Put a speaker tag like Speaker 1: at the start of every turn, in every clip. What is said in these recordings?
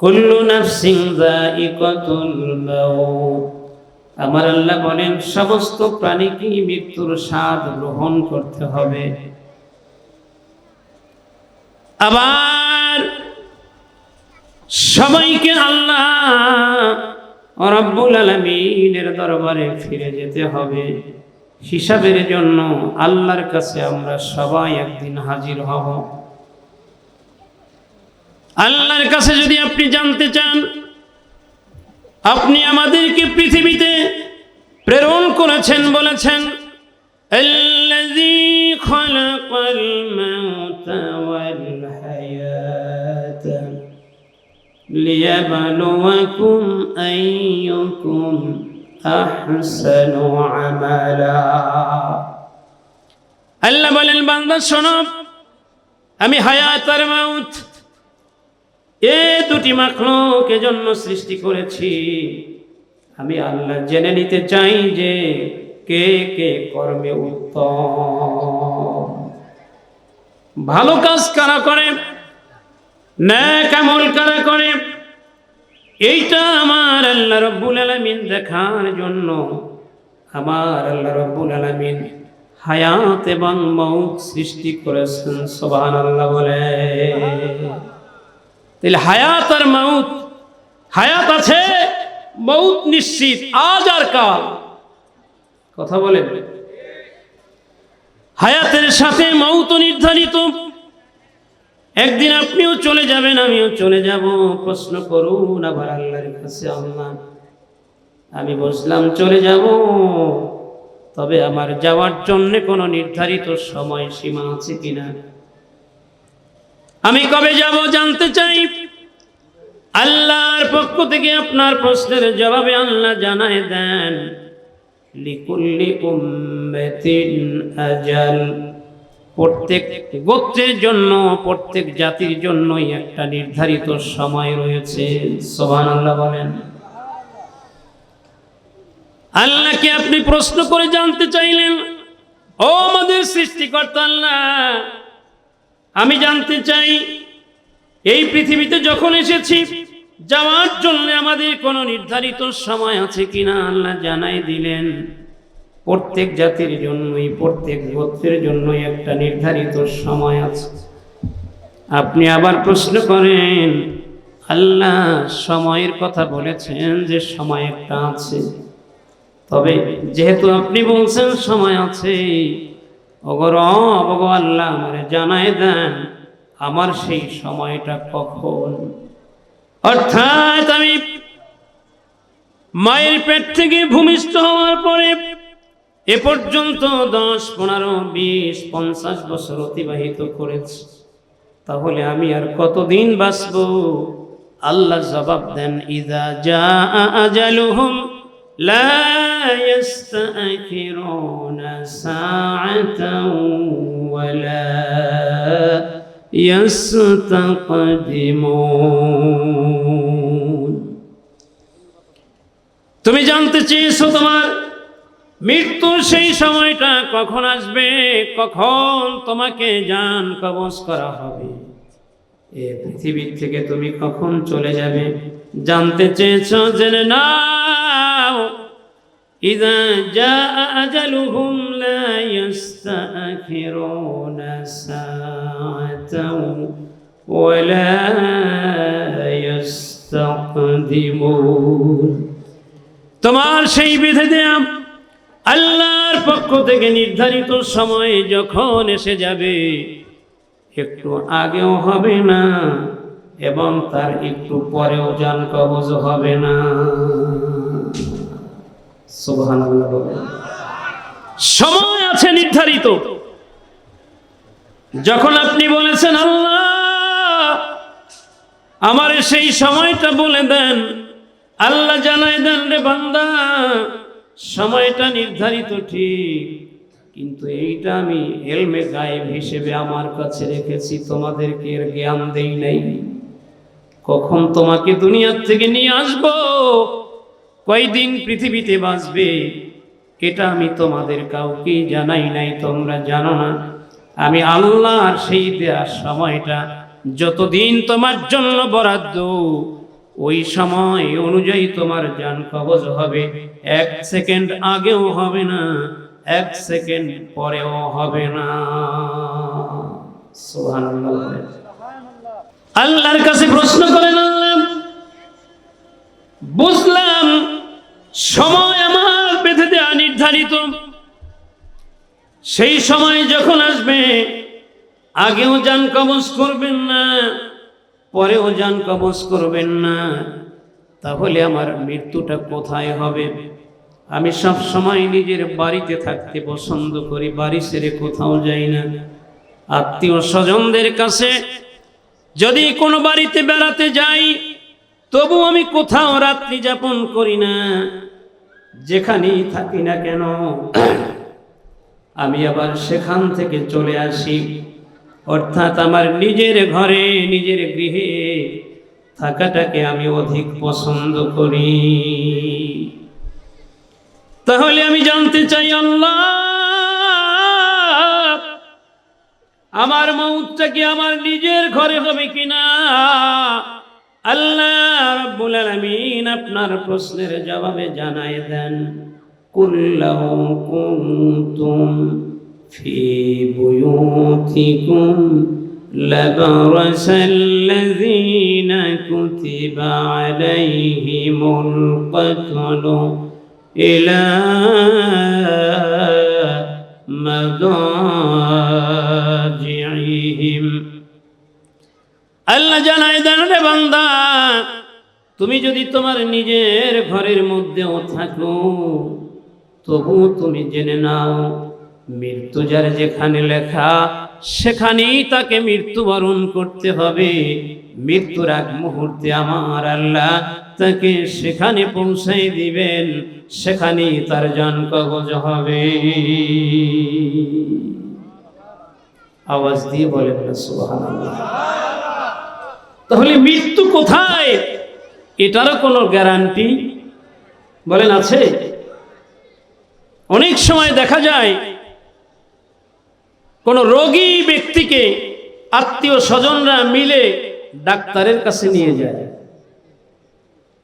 Speaker 1: কুল্লু নাফসিং যায়িকাতুল মাউত। আমার আল্লাহ বলেন, সমস্ত প্রাণীকেই মৃত্যুর স্বাদ গ্রহণ করতে হবে। আবার সবাইকে আল্লাহ রব্বুল আলমিনের দরবারে ফিরে যেতে হবে। হিসাবের জন্য আল্লাহর কাছে আমরা সবাই একদিন হাজির হব। আল্লাহর কাছে যদি আপনি জানতে চান আপনি আমাদেরকে পৃথিবীতে প্রেরণ করেছেন বলেছেন الذي خلق الموت والحياة ليبلوكم أيكم أحسن عملا আল্লাহ বলেন বান্দা শোনো আমি হায়াত আর মাউত এ দুটি মাখলুক জন্য সৃষ্টি করেছি। আমি আল্লাহ জেনে নিতে চাই যে কে কে কর্মে উত্তম। ভালো কাজ কারা করে? ন্যাক আমল কারা করে? এইটা আমার আল্লাহ রব্বুল আলমিন দেখার জন্য। আমার আল্লাহ রব্বুল আলমিন হায়াত এবং মৌত সৃষ্টি করেছেন সোবান আল্লাহ বলে। তাহলে হায়াত আর মাউত, হায়াত আছে মৌত নিশ্চিত, আজ আর কাল। কথা বলেন। হায়াতের সাথে মৌত নির্ধারিত। একদিন আপনিও চলে যাবেন, আমিও চলে যাব। প্রশ্ন করুন আবার আল্লাহর কাছে আল্লাহ আমি বসলাম চলে যাব। তবে আমার যাওয়ার জন্য কোনো নির্ধারিত সময় সীমা আছে কিনা? আমি কবে যাব জানতে চাই? আল্লাহর পক্ষ থেকে আপনার প্রশ্নের জবাবে আল্লাহ জানায় দেন প্রত্যেক গোত্রের জন্য, প্রত্যেক জাতির জন্যই একটা নির্ধারিত সময় রয়েছে। সুবহানাল্লাহ বলেন। আল্লাহকে আপনি প্রশ্ন করে জানতে চাইলেন, ও আমাদের সৃষ্টিকর্তা আল্লাহ আমি জানতে চাই, এই পৃথিবীতে যখন এসেছি, যাওয়ার জন্য আমাদের কোনো নির্ধারিত সময় আছে কিনা আল্লাহ জানাই দিলেন। প্রত্যেক জাতির জন্যই, প্রত্যেক গোত্রের জন্যই একটা নির্ধারিত সময় আছে। আপনি আবার প্রশ্ন করেন, আল্লাহ সময়ের কথা বলেছেন যে সময় একটা আছে। তবে যেহেতু আপনি বলছেন সময় আছে অগর অবগ আল্লাহ আমারে জানায় দেন, আমার সেই সময়টা কখন? অর্থাৎ আমি মায়ের পেট থেকে ভূমিষ্ঠ হওয়ার পরে এ পর্যন্ত দশ, পনেরো, বিশ, পঞ্চাশ বছর অতিবাহিত করেছি। তাহলে আমি আর কতদিন বাঁচব? আল্লাহ জবাব দেন, ইদা যা আজালুহুম لا يستأخرون ساعة ولا يستقدمون তুমি জানতে চেয়েছো তোমার মৃত্যুর সেই সময়টা কখন আসবে কখন তোমাকে জান কবজ করা হবে এ পৃথিবীর থেকে তুমি কখন চলে যাবে জানতে চেয়েছ জেনে নাও, ইদা যা আজালুহুম লা ইস্তাখিরুনা সাআতাও ওয়ালা ইস্তাকদিমুন। তোমার সেই বিধি দেয়া আল্লাহর পক্ষ থেকে নির্ধারিত সময়ে যখন এসে যাবে, একটু আগেও হবে না। এবং তার একটু পরেও যান কবজ হবে না। সময় আছে নির্ধারিত। যখন আপনি বলেছেন, আল্লাহ, আমার সেই সময়টা বলে দেন। আল্লাহ জানাই দেন রে বান্দা, সময়টা নির্ধারিত ঠিক। কিন্তু এইটা আমি এলমে গায়েব হিসেবে আমার কাছে রেখেছি, তোমাদেরকে এর জ্ঞান দেই নাই। কখন তোমাকে দুনিয়ার থেকে নিয়ে আসব? কয়দিন পৃথিবীতে বাঁচবে? এটা আমি তোমাদের কাউকে জানাই নাই, তোমরা জানো না। আমি আল্লাহর সেই দেওয়ার সময়টা, যতদিন তোমার জন্য বরাদ্দ, ওই সময় অনুযায়ী তোমার যান কবজ হবে। এক সেকেন্ড আগেও হবে না, এক সেকেন্ড পরেও হবে না। সুবহানাল্লাহ। আল্লাহর কাছে প্রশ্ন করেন, আল্লাহ, বুঝলাম সময় আমার বেঁধে দেওয়া নির্ধারিত। সেই সময় যখন আসবে, আগেও যান কবজ করবেন না, পরেও যান কবজ করবেন না, তাহলে আমার মৃত্যুটা কোথায় হবে? আমি সব সময় নিজের বাড়িতে থাকতে পছন্দ করি, বাড়ি ছেড়ে কোথাও যাই না। আত্মীয় স্বজনদের কাছে যদি কোনো বাড়িতে বেড়াতে যাই, তবু আমি কোথাও রাত্রি যাপন করি না, যেখানেই থাকি না কেন? আমি আবার সেখান থেকে চলে আসি। অর্থাৎ আমার নিজের ঘরে, নিজের গৃহে থাকাটাকে আমি অধিক পছন্দ করি। তাহলে আমি জানতে চাই, আল্লাহ আমার মৌতটা কি আমার নিজের ঘরে হবে কিনা আল্লাহ রাব্বুল আলামিন আপনার প্রশ্নের জবাবে জানায় দেন কুল্লাহু কুনতুম ফি বুয়ুতিকুম لبرس الذين كتب عليهم القتل إلى مضاجعهم আল্লাহ জানায় দেন রে বান্দা তুমি যদি তোমার নিজের ঘরের মধ্যেও থাকো তবু তুমি জেনে নাও মৃত্যু যার যেখানে লেখা সেখানেই তাকে মৃত্যুবরণ করতে হবে মৃত্যুর আগ মুহূর্তে আমার আল্লাহ তাকে সেখানে পৌঁছাই দিবেন সেখানেই তার জান কবজ হবে। আওয়াজ দিয়ে বলেন না তাহলে মৃত্যু কোথায়? এটারও কোনো গ্যারান্টি? বলেন, আছে? অনেক সময় দেখা যায়, কোন রোগী ব্যক্তিকে আত্মীয় স্বজনরা মিলে ডাক্তারের কাছে নিয়ে যায়।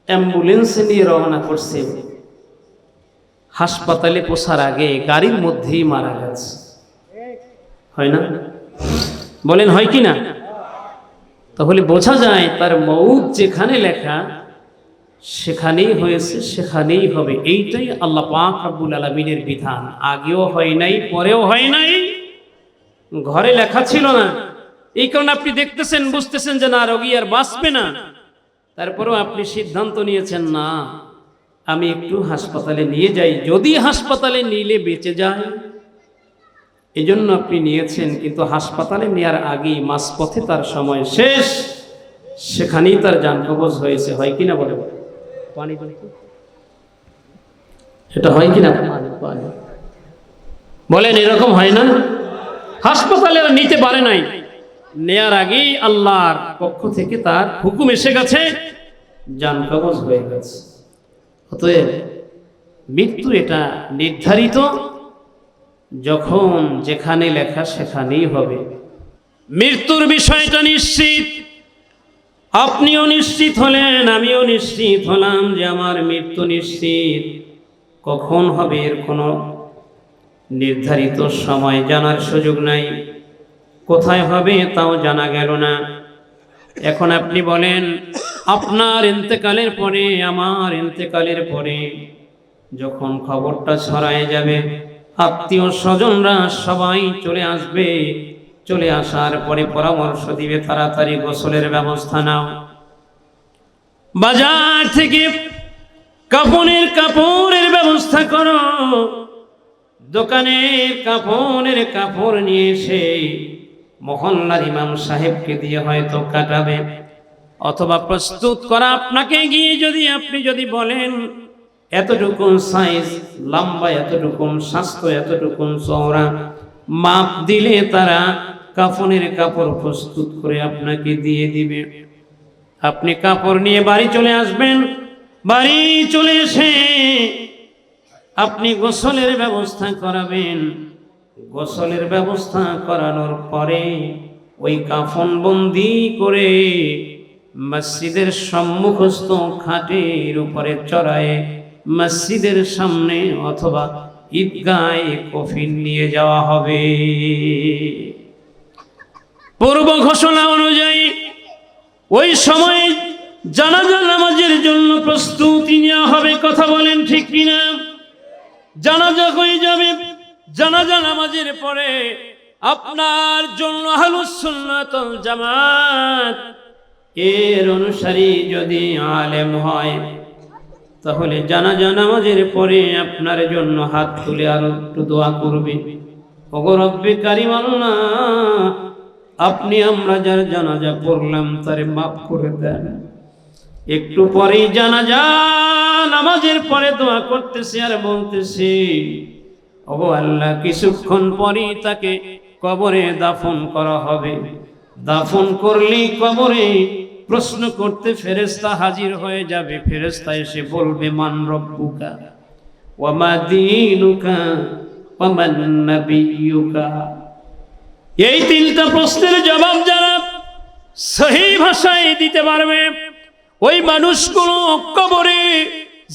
Speaker 1: অ্যাম্বুলেন্সে নিয়ে রওনা করছে। হাসপাতালে পোষার আগে গাড়ির মধ্যেই মারা গেছে। হয় না? বলেন, হয় কি না? তাহলে বোঝা যায় তার মৌত যেখানে লেখা, সেখানেই হয়েছে, সেখানেই হবে। এইটাই আল্লাহ পাক আব্বুল আলমিনের বিধান। আগেও হয় নাই, পরেও হয় নাই। ঘরে লেখা ছিল না। এই কারণে আপনি দেখতেছেন, বুঝতেছেন যে না, রোগী আর বাঁচবে না। তারপরেও আপনি সিদ্ধান্ত নিয়েছেন, না। আমি একটু হাসপাতালে নিয়ে যাই। যদি হাসপাতালে নিলে বেঁচে যায়। এই জন্য আপনি নিয়েছেন কিন্তু হাসপাতালে নেওয়ার আগেই মাঝপথে তার সময় শেষ। সেখানেই তার যান কবজ হয়েছে। হয় কিনা বলে পানি এটা হয় কিনা? বলেন এরকম হয় না? হাসপাতালে আর নিতে পারে নাই। নেয়ার আগেই আল্লাহর পক্ষ থেকে তার হুকুম এসে গেছে। যান কবজ হয়ে গেছে। অতএব মৃত্যু এটা নির্ধারিত যখন যেখানে লেখা সেখানেই হবে। মৃত্যুর বিষয়টা নিশ্চিত। আপনিও নিশ্চিত হলেন, আমিও নিশ্চিত হলাম যে আমার মৃত্যু নিশ্চিত। কখন হবে এর কোনো নির্ধারিত সময় জানার সুযোগ নাই। কোথায় হবে তাও জানা গেল না। এখন আপনি বলেন আপনার ইন্তেকালের পরে, আমার ইন্তেকালের পরে যখন খবরটা ছড়ায় যাবে, আত্মীয় স্বজনরা সবাই চলে আসবে। চলে আসার পরে পরামর্শ দিবে, তাড়াতাড়ি গোসলের ব্যবস্থা নাও। বাজার থেকে কাপড়ের কাপড়ের ব্যবস্থা করো। দোকানের কাপড়ের কাপড় নিয়ে এসে মহল্লার ইমাম সাহেবকে দিয়ে হয়তো কাটাবে। অথবা প্রস্তুত করা আপনাকে গিয়ে যদি আপনি যদি বলেন এতটুকু সাইজ লম্বা এতটুকু স্বাস্থ্য এতটুকু চওড়া, মাপ দিলে তারা কাফনের কাপড় প্রস্তুত করে আপনাকে দিয়ে দিবে। আপনি কাপড় নিয়ে বাড়ি চলে আসবেন, বাড়ি চলে এসে আপনি গোসলের ব্যবস্থা করাবেন। গোসলের ব্যবস্থা করানোর পরে ওই কাফন বন্দি করে মসজিদের সম্মুখস্থ খাটের উপরে চড়ায় মসজিদের সামনে অথবা ঈদগায় কফিন নিয়ে যাওয়া হবে। পূর্ব ঘোষণা অনুযায়ী ওই সময় জানাজা নামাজের জন্য প্রস্তুতি নেওয়া হবে, কথা বলেন ঠিক কিনা? জানাজা হয়ে যাবে, জানাজা নামাজের পরে আপনার জন্য আহলুসুন্নাতুল জামাত এর অনুসারী যদি আলেম হয়, তাহলে জানাজা নামাজের পরে আপনার জন্য হাত তুলে আরও একটু দোয়া করবে। ওগো রব্বে কারিম আল্লাহ, আপনি আমরা যার জানাজা পড়লাম তারে মাফ করে দেন। একটু পরেই জানাজা নামাজের পরে দোয়া করতেছি আর বলতেছি, ওগো আল্লাহ, কিছুক্ষণ পরেই তাকে কবরে দাফন করা হবে। দাফন করলেই কবরে প্রশ্ন করতে ফেরেস্তা হাজির হয়ে যাবে। ফেরেস্তা এসে বলবে, মান রব্বুকা? ওয়ামা দীনুকা? ওয়ামান নাবিয়ুকা? এই তিনটা প্রশ্নের জবাব যারা সহি ভাষায় দিতে পারবে, ওই মানুষগুলো কবরে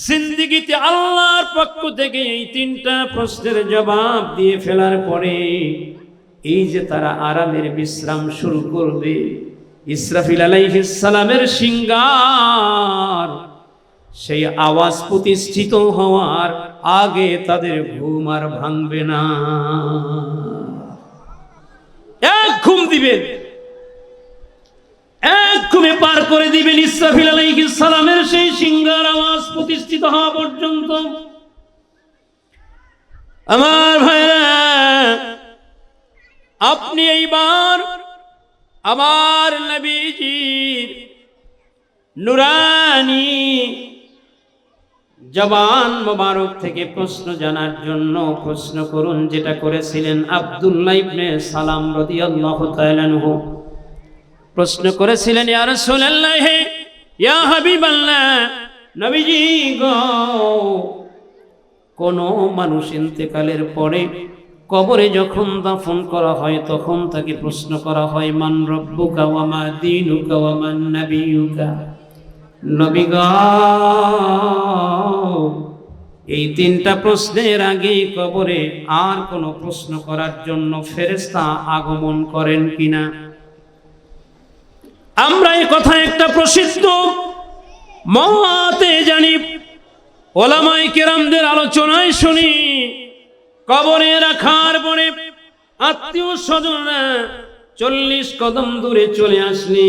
Speaker 1: জিন্দিগিতে আল্লাহর পক্ষ থেকে এই তিনটা প্রশ্নের জবাব দিয়ে ফেলার পরে এই যে তারা আরামের বিশ্রাম শুরু করবে ইসরাফিল সালামের সিঙ্গার, সেই আওয়াজ প্রতিষ্ঠিত হওয়ার আগে তাদের ঘুম আর ভাঙবে না। এক ঘুম দিবেন। এক ঘুমে পার করে দিবেন ইসরাফিল সালামের সেই সিঙ্গার আওয়াজ প্রতিষ্ঠিত হওয়া পর্যন্ত। আমার ভাইরা, আপনি এইবার আমার নবীজির নুরানি জবান মোবারক থেকে প্রশ্ন জানার জন্য প্রশ্ন করুন, যেটা করেছিলেন আব্দুল্লাহ ইবনে সালাম রাদিয়াল্লাহু তাআলা প্রশ্ন করেছিলেন, ইয়া রাসূলুল্লাহ, ইয়া হাবিবাল্লাহ, নবীজি গো, কোন মানুষ ইন্তেকালের পরে কবরে যখন দাফন করা হয়, তখন তাকে প্রশ্ন করা হয়, মান রব্বুকা ওয়া মা দীনুকা ওয়া মান নাবিয়ুকা? নবী এই তিনটা প্রশ্নের আগে কবরে আর কোনো প্রশ্ন করার জন্য ফেরেশতা আগমন করেন কিনা? আমরা এই কথা একটা প্রসিদ্ধ মহাতে জানি ওলামাই কেরামদের আলোচনায় শুনি। কবরে রাখার পরে আত্মীয় স্বজনরা চল্লিশ কদম দূরে চলে আসলি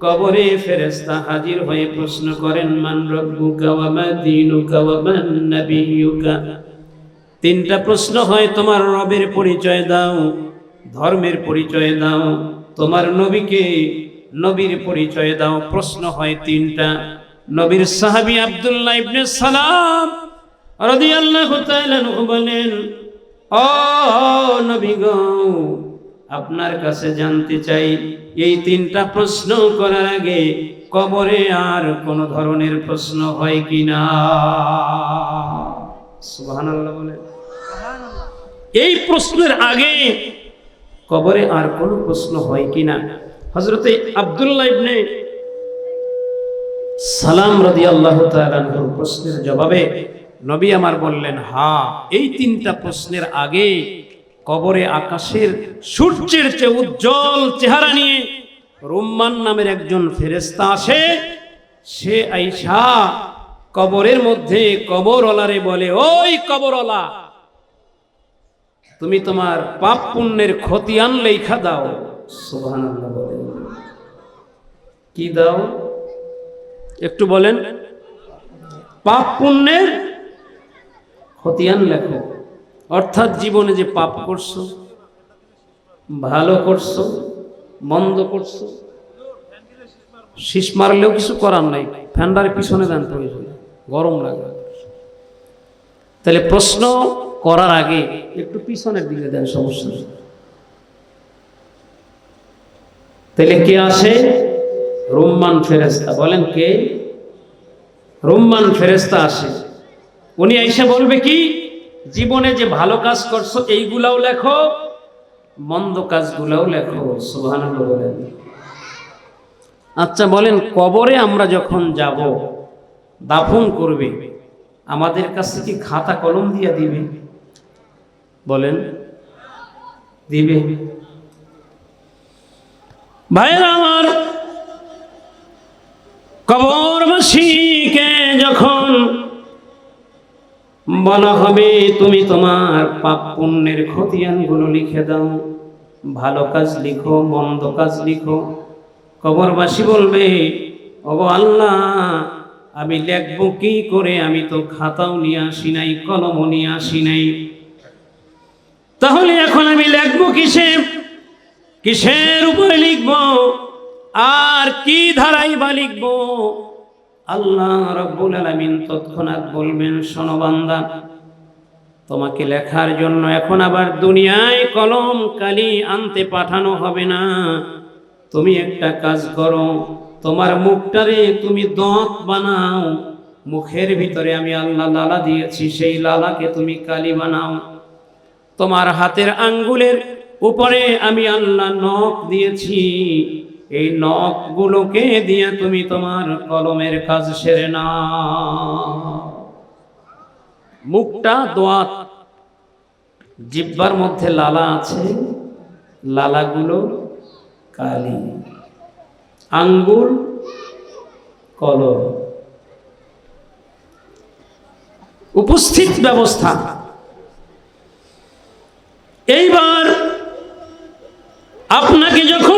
Speaker 1: কবরে ফেরেস্তা হাজির হয়ে প্রশ্ন করেন, মান রব্বুকা ওয়া মা দীনুকা ওয়া নাবিয়ুকা? তিনটা প্রশ্ন হয়, তোমার রবের পরিচয় দাও, ধর্মের পরিচয় দাও, তোমার নবীকে নবীর পরিচয় দাও। প্রশ্ন হয় তিনটা। নবীর সাহাবী আব্দুল্লাহ ইবনে সালাম রাদিয়াল্লাহু তাআলা আনহু বলেন, ও নবী গো, আপনার কাছে জানতে চাই, এই তিনটা প্রশ্ন করার আগে কবরে আর কোন ধরনের প্রশ্ন হয় কিনা সুবহানাল্লাহ বলে এই প্রশ্নের আগে কবরে আর কোনো প্রশ্ন হয় কিনা হজরতে আব্দুল্লাহ ইবনে সালাম রদি আল্লাহ প্রশ্নের জবাবে নবী আমার বললেন, হা, এই তিনটা প্রশ্নের আগে কবরে আকাশের সূর্যের চেয়ে উজ্জ্বল চেহারা নিয়ে রুম্মান নামের একজন ফেরেস্তা আসে। সে আইসা কবরের মধ্যে কবরওয়ালারে বলে, ওই কবরওয়ালা, তুমি তোমার পাপ পুণ্যের খতিয়ান লেখা দাও। কি দাও? একটু বলেন। পাপ পুণ্যের খতিয়ান লেখো। অর্থাৎ জীবনে যে পাপ করছ, ভালো করছ, মন্দ করছ, শীষ মারলেও কিছু করার নাই ফ্যান্ডার পিছনে দেন প্রয়োজন, গরম লাগে তাহলে প্রশ্ন করার আগে একটু পিছনের দিকে দেন, সমস্যা তাহলে কে আসে? রুম্মান ফেরেস্তা বলেন কে? রুম্মান ফেরেস্তা আসে। উনি এসে বলবে কি, জীবনে যে ভালো কাজ করছ, এইগুলাও লেখো, মন্দ কাজগুলাও লেখো বলেন। আচ্ছা বলেন, কবরে আমরা যখন যাব, দাফন করবে, আমাদের কাছে কি খাতা কলম দিয়ে দিবে? বলেন, দিবে। ভাইয়ের আমার কবর কবরবাসীকে যখন বলা হবে, তুমি তোমার পাপ পুণ্যের খতিয়ানগুলো লিখে দাও। ভালো কাজ লিখো, মন্দ কাজ লিখো। কবরবাসী বলবে, ওগো আল্লাহ, আমি লেখবো কি করে? আমি তো খাতাও নিয়ে আসি নাই, কলমও নিয়ে আসি নাই। তাহলে এখন আমি লেখবো কিসে? কিসের উপরে লিখব? আর কি ধারাই বা লিখব? আল্লাহ রব্বুল আলামিন তৎক্ষণাৎ বলবেন, শোনো বান্দা, তোমাকে লেখার জন্য এখন আবার দুনিয়ায় কলম, কালি আনতে পাঠানো হবে না। তুমি একটা কাজ করো, তোমার মুখটারে তুমি দাঁত বানাও। মুখের ভিতরে আমি আল্লাহ লালা দিয়েছি, সেই লালাকে তুমি কালি বানাও। তোমার হাতের আঙ্গুলের উপরে আমি আল্লাহ নখ দিয়েছি। এই নখগুলোকে দিয়ে তুমি তোমার কলমের কাজ সেরে না মুখটা দোয়াত জিব্বার মধ্যে লালা আছে, লালাগুলো কালি। আঙ্গুল, কলম। উপস্থিত ব্যবস্থা। এইবার আপনাকে যখন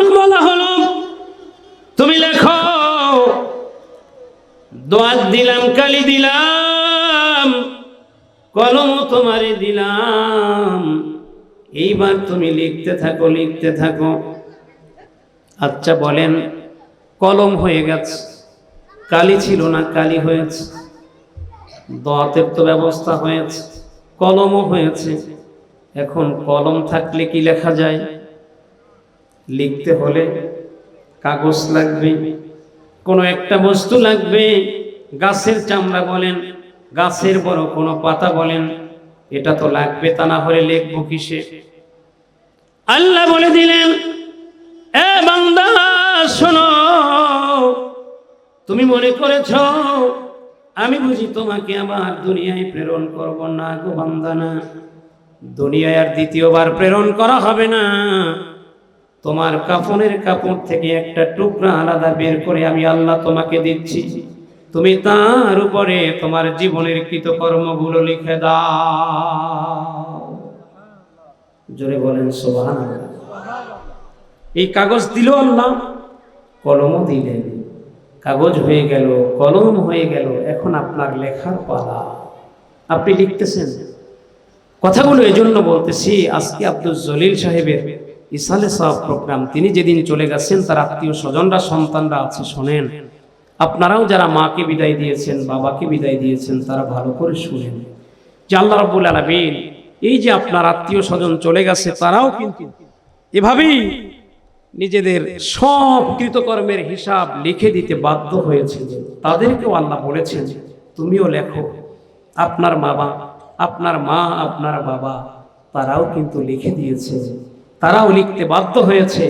Speaker 1: দোয়াত দিলাম, কালি দিলাম কলম তোমারে দিলাম। এইবার তুমি লিখতে থাকো লিখতে থাকো। আচ্ছা বলেন, কলম হয়ে গেছে, কালি ছিল না, কালি হয়েছে। দোয়াতের তো ব্যবস্থা হয়েছে, কলমও হয়েছে। এখন কলম থাকলে কি লেখা যায়? লিখতে হলে কাগজ লাগবে, কোনো একটা বস্তু লাগবে। গাছের চামড়া বলেন, গাছের বড় কোনো পাতা বলেন, এটা তো লাগবে তা না হলে লিখব কিসে? আল্লাহ বলে দিলেন, এ বান্দা, শোনো, তুমি মনে করেছ, আমি বুঝি তোমাকে আবার দুনিয়ায় প্রেরণ করব না গো বান্দানা দুনিয়ায় আর দ্বিতীয়বার প্রেরণ করা হবে না। তোমার কাফনের কাপড় থেকে একটা টুকরা আলাদা বের করে আমি আল্লাহ তোমাকে দিচ্ছি। তুমি তার উপরে তোমার জীবনের কৃতকর্মগুলো লিখে দাও। জোরে বলেন এই কাগজ দিল আল্লাহ, কলমও দিলেন। কাগজ হয়ে গেল, কলম হয়ে গেল, এখন আপনার লেখার পালা। আপনি লিখতেছেন। কথাগুলো এজন্য বলতেছি, আজকে আব্দুল জলিল সাহেবের ইসালে সাহেব প্রোগ্রাম, তিনি যেদিন চলে গেছেন, তার আত্মীয় স্বজনরা, সন্তানরা আছে, শোনেন। আপনারাও যারা মাকে বিদায় দিয়েছেন, বাবাকে বিদায় দিয়েছেন, তারা ভালো করে শুনেন যে আল্লাহ রাব্বুল আলামিন এই যে আপনার আত্মীয় স্বজন চলে গেছে, তারাও কিন্তু এভাবেই নিজেদের সব কৃতকর্মের হিসাব লিখে দিতে বাধ্য হয়েছে তাদেরকেও আল্লাহ বলেছেন, তুমিও লেখো, আপনার বাবা আপনার মা, আপনার বাবা, তারাও কিন্তু লিখে দিয়েছে। তারাও লিখতে বাধ্য হয়েছে।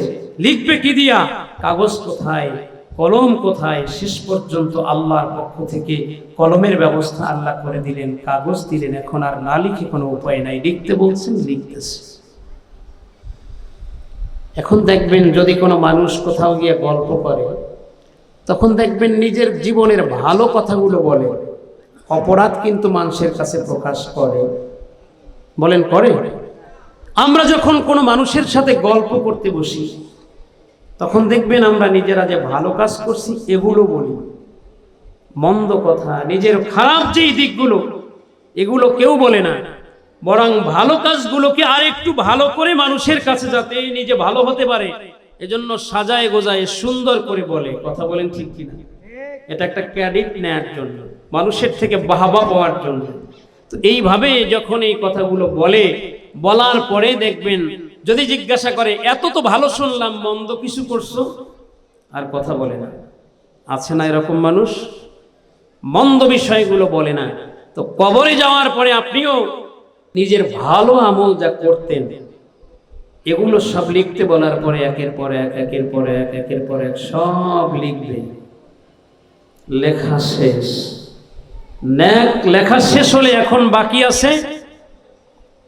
Speaker 1: লিখবে কি দিয়া? কাগজ কোথায়? কলম কোথায়? শেষ পর্যন্ত আল্লাহর পক্ষ থেকে কলমের ব্যবস্থা আল্লাহ করে দিলেন, কাগজ দিলেন, এখন আর না লিখে কোনো উপায় নাই। লিখতে বলছেন, লিখতেছে। এখন দেখবেন যদি কোনো মানুষ কোথাও গিয়ে গল্প করে, তখন দেখবেন নিজের জীবনের ভালো কথাগুলো বলে। অপরাধ কিন্তু মানুষের কাছে প্রকাশ করে। বলেন, করে? আমরা যখন কোনো মানুষের সাথে গল্প করতে বসি তখন দেখবেন আমরা নিজেরা যে ভালো কাজ করছি, এগুলো বলি। মন্দ কথা, নিজের খারাপ যেই দিকগুলো, এগুলো কেউ বলে না। বরং ভালো কাজগুলোকে আর একটু ভালো করে মানুষের কাছে যাতে নিজে ভালো হতে পারে, এজন্য সাজায় গোজায় সুন্দর করে বলে। কথা বলেন ঠিক কিনা? এটা একটা ক্রেডিট নেয়ার জন্য, মানুষের থেকে বাহবা পাওয়ার জন্য। তো এইভাবে যখন এই কথাগুলো বলে, বলার পরে দেখবেন যদি জিজ্ঞাসা করে, এত তো ভালো শুনলাম, মন্দ কিছু করছ? আর কথা বলে না। আছে না এরকম মানুষ? মন্দ বিষয়গুলো বলে না। তো কবরে যাওয়ার পরে আপনিও নিজের ভালো আমল যা করতেন, এগুলো সব লিখতে বলার পরে একের পর এক, একের পর এক, একের পর এক সব লিখবে। লেখা শেষ। ন্যাক লেখা শেষ হলে এখন বাকি আছে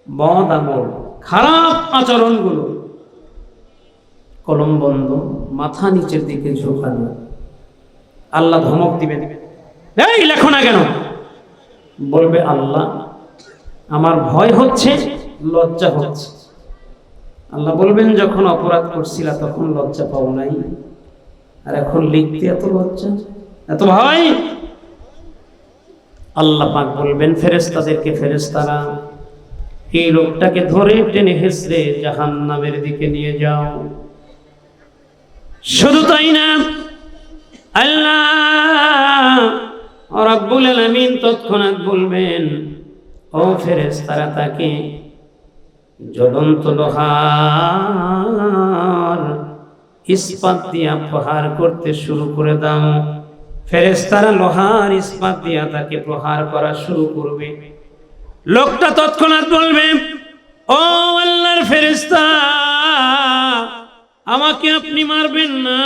Speaker 1: বদ আমল। খারাপ আচরণগুলো। কলম বন্ধ, মাথা নিচের দিকে ঝোঁকানো আল্লাহ ধমক দিবে। এই লেখো না কেন? বলবে, আল্লাহ, আমার ভয় হচ্ছে, লজ্জা হচ্ছে। আল্লাহ বলবেন, যখন অপরাধ করছিলা, তখন লজ্জা পাও নাই। আর এখন লিখতে এত লজ্জা, এত ভয়? আল্লাহ পাক বলবেন ফেরেস্তাদেরকে ফেরেস্তারা এই লোকটাকে ধরে টেনে হেসড়ে জাহান নামের দিকে নিয়ে যাও। শুধু তাই না, আল্লাহ রাব্বুল আলামিন তৎক্ষণাৎ বলবেন, ও ফেরেশতারা, তাকে জ্বলন্ত লোহার ইস্পাত দিয়া প্রহার করতে শুরু করে দাও। ফেরেশতারা লোহার ইস্পাত দিয়া তাকে প্রহার করা শুরু করবে। লোকটা তৎক্ষণাৎ বলবে, ও আল্লাহর ফেরেশতা, আমাকে আপনি মারবেন না,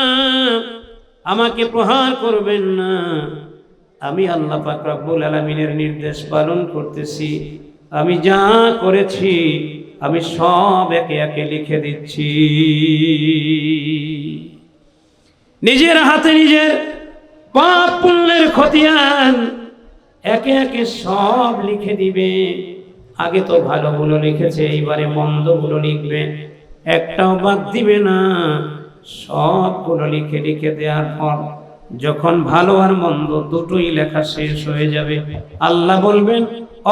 Speaker 1: আমাকে প্রহার করবেন না। আমি আল্লাহ পাক রব্বুল আলামিনের নির্দেশ পালন করতেছি। আমি যা করেছি, আমি সব একে একে লিখে দিচ্ছি। নিজের হাতে নিজের পাপ পুণ্যের খতিয়ান একে একে সব লিখে দিবে। আগে তো ভালোগুলো লিখেছে, এইবারে মন্দগুলো লিখবে। একটাও বাদ দিবে না। সবগুলো লিখে লিখে দেওয়ার পর যখন ভালো আর মন্দ দুটোই লেখা শেষ হয়ে যাবে, আল্লাহ বলবেন,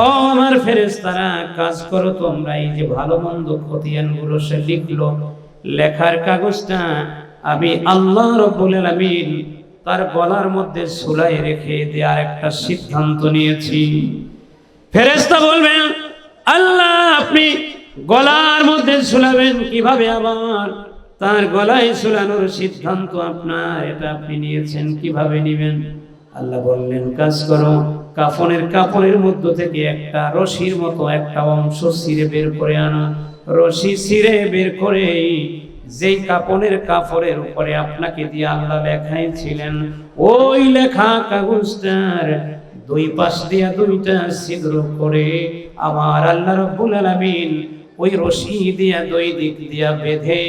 Speaker 1: ও আমার ফেরেশতারা, কাজ করো তোমরা, এই যে ভালো মন্দ খতিয়ানগুলো সে লিখলো, লেখার কাগজটা আমি আল্লাহ রব্বুল আলামিন তার গলার মধ্যে ঝুলাই রেখে দেওয়ার একটা সিদ্ধান্ত নিয়েছি। ফেরেস্তা বলবেন, আল্লাহ, আপনি গলার মধ্যে ঝুলাবেন কীভাবে আবার? তার গলায় ঝুলানোর সিদ্ধান্ত আপনার, এটা আপনি নিয়েছেন, কীভাবে নেবেন? আল্লাহ বললেন, কাজ করো, কাফনের কাপড়ের মধ্য থেকে একটা রশির মতো একটা অংশ ছিঁড়ে বের করে আনো। রশি ছিঁড়ে বের করে যেই কাপনের কাপড়ের উপরে আপনাকে দিয়ে আল্লাহ লেখাই ছিলেন ওই লেখা কাগজটার দুই পাশ দিয়া দুইটা ছিদ্র করে আমার আল্লাহ রব্বুল আলামিন ওই রশি দিয়া দুই দিক দিয়া বেঁধে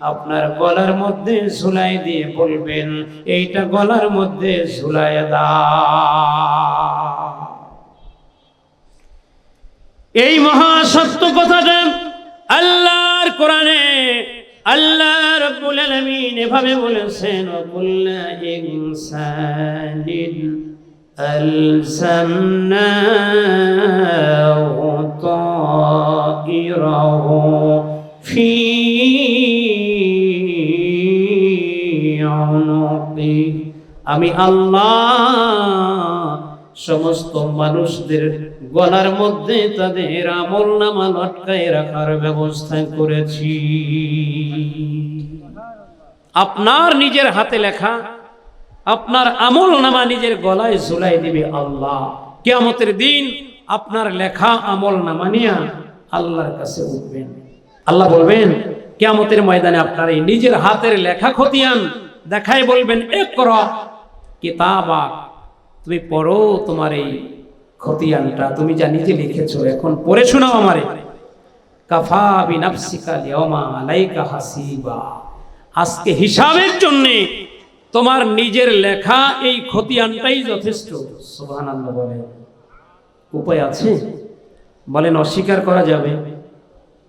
Speaker 1: আপনার গলার মধ্যে ঝুলাই দিয়ে বলবেন, এইটা গলার মধ্যে ঝুলাই দা এই মহা সত্য কথাটা আল্লাহর কোরআনে আল্লাহ রাব্বুল আলামিন এভাবে বলেছেন কুল্লা ইনসানিন আলসামনাহু তাইরাহু ফি উনুকি আমি আল্লাহ সমস্ত মানুষদের গলার মধ্যে তাদের আমল নামা লটকায় রাখার ব্যবস্থা করেছি। আপনার নিজের হাতে লেখা, আপনার আমল নামা নিজের গলায় ঝুলাই দিবে আল্লাহ। কেয়ামতের দিন আপনার লেখা, আমল নামা নিয়া আল্লাহর কাছে উঠবেন। আল্লাহ বলবেন, কেয়ামতের ময়দানে আপনার এই নিজের হাতের লেখা খতিয়ান দেখাই বলবেন এক কর কিতাবা তুমি পড়ো তোমার এই খতিয়ানটা। তুমি যা নিজে লিখেছো, এখন পড়ে শোনাও আমারে। কাফা বিনাফসিকা লিয়াউমা আলাইকা হাসিবা। আজকে হিসাবের জন্য তোমার নিজের লেখা এই খতিয়ানটাই যথেষ্ট। সুবহানাল্লাহ বলেন। উপায় আছে? বলেন, অস্বীকার করা যাবে।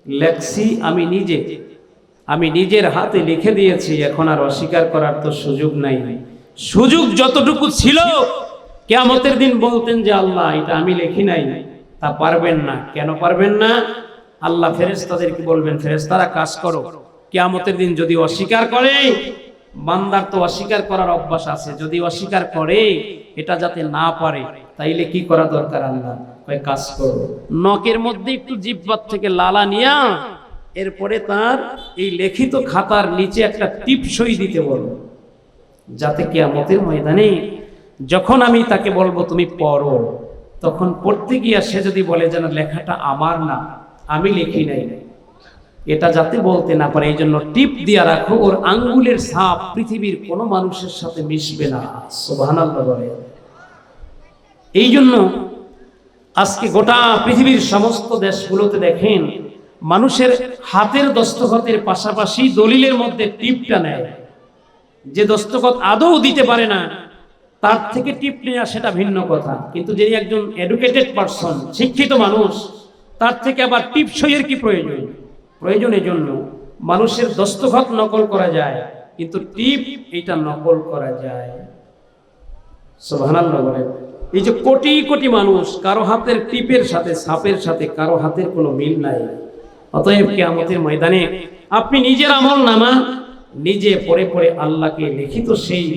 Speaker 1: লেখছি আমি নিজে। আমি নিজের হাতে লিখে দিয়েছি, এখন আর অস্বীকার করার তো সুযোগ নাই। সুযোগ যতটুকু ছিল কেয়ামতের দিন বলতেন যে, আল্লাহ, এটা আমি লিখি নাই। তা পারবেন না। কেন পারবেন না? আল্লাহ ফেরেস্তাদেরকে বলবেন ফেরেস্তারা কাজ করো। কেয়ামতের দিন যদি অস্বীকার করে, বান্দার তো অস্বীকার করার অভ্যাস আছে। যদি অস্বীকার করে, এটা যাতে না পারে, তাইলে কি করা দরকার আল্লাহ? কাজ করো। নখের মধ্যে একটু জিব্বার থেকে লালা নিয়া, এরপরে তার এই লিখিত খাতার নিচে একটা টিপসই দিতে বলো, যাতে কেয়ামতের ময়দানে যখন আমি তাকে বলব, তুমি পড়ো, তখন পড়তে গিয়া সে যদি বলে, যেন লেখাটা আমার না, আমি লিখি নাই। এটা যাতে বলতে না পারে এই জন্য টিপ দিয়া রাখো, ওর আঙ্গুলের ছাপ পৃথিবীর কোনো মানুষের সাথে মিশবে না। এই জন্য আজকে গোটা পৃথিবীর সমস্ত দেশগুলোতে দেখেন, মানুষের হাতের দস্তখতের পাশাপাশি দলিলের মধ্যে টিপটা নেয়। যে দস্তখত আদৌ দিতে পারে না তার থেকে টিপ নেওয়া সেটা ভিন্ন কথা। কিন্তু যে একজন এডুকেটেড পারসন শিক্ষিত মানুষ, তার থেকে আবার টিপ সইয়ের কি প্রয়োজন? প্রয়োজনের জন্য মানুষের দস্তখত নকল করা যায়, কিন্তু টিপ এটা নকল করা যায়। এই যে কোটি কোটি মানুষ, কারও হাতের টিপের সাথে, সাপের সাথে, কারও হাতের কোনো মিল নাই। অতএব কিয়ামতের ময়দানে আপনি নিজের আমল নামা নিজে পরে পড়ে আল্লাহকে লিখিত সেই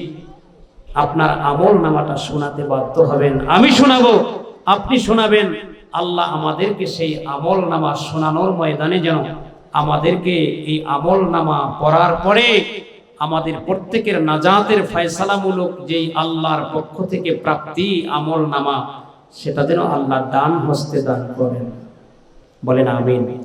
Speaker 1: আপনার আমল নামাটা শোনাতে বাধ্য হবেন। আমি শোনাবো, আপনি শোনাবেন। আল্লাহ আমাদেরকে সেই আমল নামা শোনানোর ময়দানে যেন আমাদেরকে এই আমল নামা পড়ার পরে আমাদের প্রত্যেকের নাজাতের ফয়সালামূলক যেই আল্লাহর পক্ষ থেকে প্রাপ্তি আমল নামা, সেটা যেন আল্লাহ দান হস্তে দান করেন। বলেন আমিন।